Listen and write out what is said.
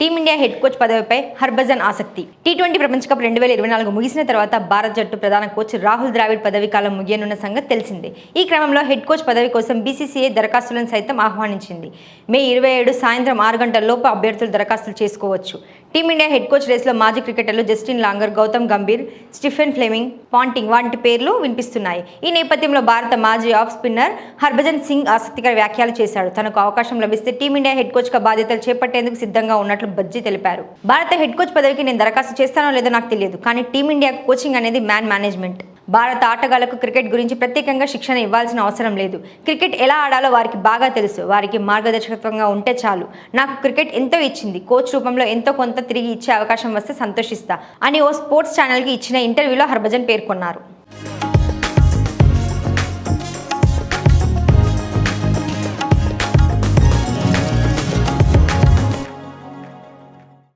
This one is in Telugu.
Team india head coach పదవిపై Harbhajan ఆసక్తి. టీ ట్వంటీ ప్రపంచ కప్ రెండు వేల ఇరవై నాలుగు ముగిసిన తర్వాత భారత జట్టు ప్రధాన కోచ్ రాహుల్ ద్రావిడ్ పదవి కాలం ముగియనున్న సంగతి తెలిసిందే. ఈ క్రమంలో హెడ్ కోచ్ పదవి కోసం బీసీసీఐ దరఖాస్తులను సైతం ఆహ్వానించింది. మే ఇరవై ఏడు సాయంత్రం ఆరు గంటల లోపు అభ్యర్థులు దరఖాస్తులు చేసుకోవచ్చు. టీమిండియా హెడ్ కోచ్ రేస్లో మాజీ క్రికెటర్లు Justin Langer Gautam Gambhir Stephen Fleming Ponting వంటి పేర్లు వినిపిస్తున్నాయి. ఈ నేపథ్యంలో భారత మాజీ ఆఫ్ స్పిన్నర్ హర్భజన్ సింగ్ ఆసక్తికర వ్యాఖ్యలు చేశాడు. తనకు అవకాశం లభిస్తే టీమిండియా హెడ్ కోచ్గా బాధ్యతలు చేపట్టేందుకు సిద్ధంగా ఉన్నట్లు బజ్జీ తెలిపారు. భారత హెడ్ కోచ్ పదవికి నేను దరఖాస్తు చేస్తానో లేదో నాకు తెలియదు కానీ టీమిండియాకు కోచింగ్ అనేది మ్యాన్ మేనేజ్మెంట్. భారత ఆటగాళ్ళకు క్రికెట్ గురించి ప్రత్యేకంగా శిక్షణ ఇవ్వాల్సిన అవసరం లేదు. క్రికెట్ ఎలా ఆడాలో వారికి బాగా తెలుసు వారికి మార్గదర్శకత్వంగా ఉంటే చాలు. నాకు క్రికెట్ ఎంతో ఇచ్చింది కోచ్ రూపంలో ఎంతో కొంత తిరిగి ఇచ్చే అవకాశం వస్తే సంతోషిస్తా అని ఓ స్పోర్ట్స్ ఛానల్కి ఇచ్చిన ఇంటర్వ్యూలో హర్భజన్ పేర్కొన్నారు.